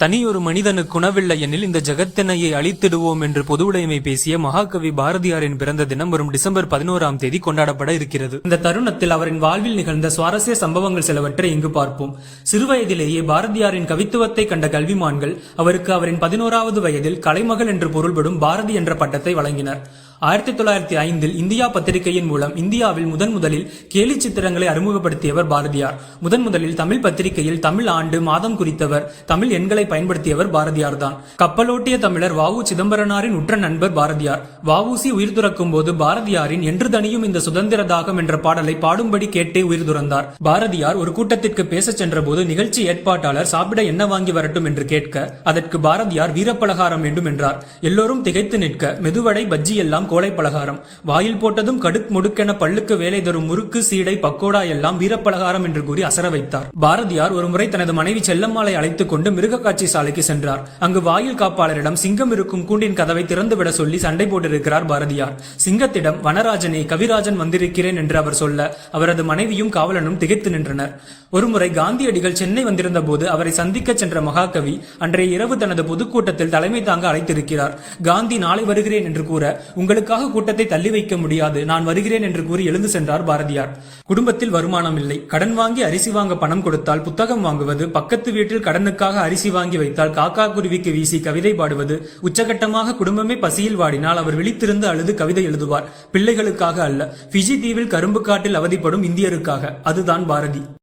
தனியொரு மனிதனுக்கு குணவில்லை எனில் இந்த ஜகத்தினையை அழித்திடுவோம் என்று பொதுவுடைமை பேசிய மகாகவி பாரதியாரின் பிறந்த தினம் வரும் டிசம்பர் பதினோராம் தேதி கொண்டாடப்பட இருக்கிறது. இந்த தருணத்தில் அவரின் வாழ்வில் நிகழ்ந்த சுவாரஸ்ய சம்பவங்கள் சிலவற்றை இங்கு பார்ப்போம். சிறுவயதிலேயே பாரதியாரின் கவித்துவத்தை கண்ட கல்விமான்கள் அவருக்கு அவரின் பதினோராவது வயதில் கலைமகள் என்று பொருள்படும் பாரதி என்ற பட்டத்தை வழங்கினர். ஆயிரத்தி தொள்ளாயிரத்தி ஐந்தில் இந்தியா பத்திரிகையின் மூலம் இந்தியாவில் முதன் முதலில் கேலி சித்திரங்களை அறிமுகப்படுத்தியவர் பாரதியார். முதன் முதலில் தமிழ் பத்திரிகையில் தமிழ் ஆண்டு மாதம் குறித்தவர் தமிழ் எண்களை பயன்படுத்தியவர் பாரதியார் தான் கப்பலோட்டிய தமிழர் வாவு சிதம்பரனாரின் உற்ற நண்பர் பாரதியார். வஉசி உயிர் துறக்கும் போது பாரதியாரின் என்று தனியும் இந்த சுதந்திர தாகம் என்ற பாடலை பாடும்படி கேட்டே உயிர் துறந்தார். பாரதியார் ஒரு கூட்டத்திற்கு பேசச் சென்றபோது நிகழ்ச்சி ஏற்பாட்டாளர் சாப்பிட என்ன வாங்கி வரட்டும் என்று கேட்க அதற்கு பாரதியார் வீரப்பலகாரம் வேண்டும் என்றார். எல்லோரும் திகைத்து நிற்க மெதுவடை பஜ்ஜி எல்லாம் கோழை பலகாரம். வாயில் போட்டதும் கடுக் முடுக்கென பல்லுக்கு வேலை தரும் முறுக்கு சீடை பக்கோடா எல்லாம் வீரப்பலகாரம் என்று கூறி அசர வைத்தார். பாரதியார் ஒருமுறை தனது மனைவி செல்லம்மாளை அழைத்துக் கொண்டு மிருக காட்சி சாலைக்கு சென்றார். அங்கு வாயில் காப்பாளரிடம் சிங்கம் இருக்கும் கூண்டின் கதவை திறந்துவிட சொல்லி சண்டை போட்டிருக்கிறார் பாரதியார். சிங்கத்திடம் வனராஜனே கவிராஜன் வந்திருக்கிறேன் என்று அவர் சொல்ல அவரது மனைவியும் காவலனும் திகைத்து நின்றனர். ஒருமுறை காந்தியடிகள் சென்னை வந்திருந்த போது அவரை சந்திக்க சென்ற மகாகவி அன்றைய இரவு தனது பொதுக்கூட்டத்தில் தலைமை தாங்க அழைத்திருக்கிறார். காந்தி நாளை வருகிறேன் என்று கூற உங்கள் உங்களுக்காக கூட்டத்தை தள்ளி வைக்க முடியாது. நான் வருகிறேன் என்று கூறி எழுந்து சென்றார் பாரதியார். குடும்பத்தில் வருமானம் இல்லை. கடன் வாங்கி அரிசி வாங்க பணம் கொடுத்தால் புத்தகம் வாங்குவது பக்கத்து வீட்டில் கடனுக்காக அரிசி வாங்கி வைத்தால் காக்கா குருவிக்கு வீசி கவிதை பாடுவது உச்சகட்டமாக குடும்பமே பசியில் வாடினால் அவர் விழித்திருந்து அழுது கவிதை எழுதுவார். பிள்ளைகளுக்காக அல்ல. பிஜி தீவில் கரும்பு காட்டில் அவதிப்படும் இந்தியருக்காக. அதுதான் பாரதி.